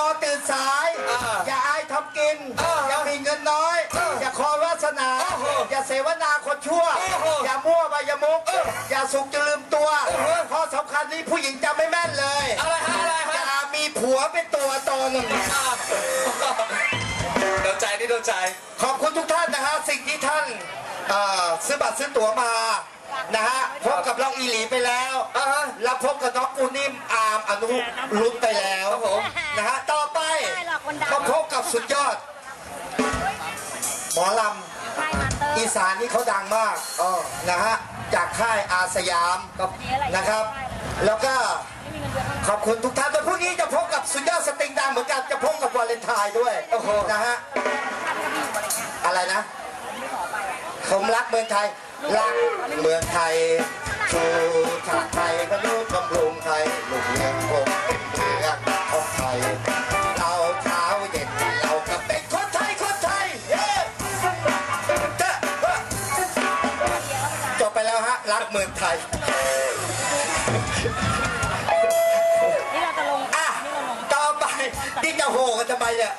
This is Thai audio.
นอนตื่นสายอ่าอย่าอายทำกินอ่าอย่ามีเงินน้อยอ่าอย่าคอยวาสนาโอ้โหอย่าเสวนาคนชั่วโอ้โหอย่ามั่วไปอย่ามุกเอออย่าสุกจะลืมตัวโอ้โหข้อสำคัญนี้ผู้หญิงจำไม่แม่นเลย อะไรฮะอะไรอฮะย่ามีผัวเป็นตัวตนอ่าโดนใจนี่โดนใจ ขอบคุณทุกท่านนะฮะสิ่งที่ท่านเอ่อซื้อบัตรซื้อตั๋วมานะฮะพบกับน้องอีหลีไปแล้วอ่าฮะแล้วพบกับน้องปูนิ่มอาร์มอนุรุตไปแล้ว ครับผม นะฮะต่อไป ได้หรอกคนดังก็พบกับสุดยอด หมอลใช่มาเตอำร์อีสานนี่เขาดังมากอ๋อนะฮะจากค่ายอาสยามนะครับ แล้วก็ขอบคุณทุกท่านแต่พรุ่งนี้จะพบกับสุดยอดสตริงดังเหมือนกันจะพบกับวาเลนไทน์ด้วยโอ้โหนะฮะอะไรนะผมรักเมืองไทยรักเมืองไทยชูชาติไทยก็รู้บำรุงไทยลูกเมืองผม รักเมืองไทย นี่เราจะลง อะ นี่เราลง ต่อไปนี่จะโหกันทำไมเนี่ย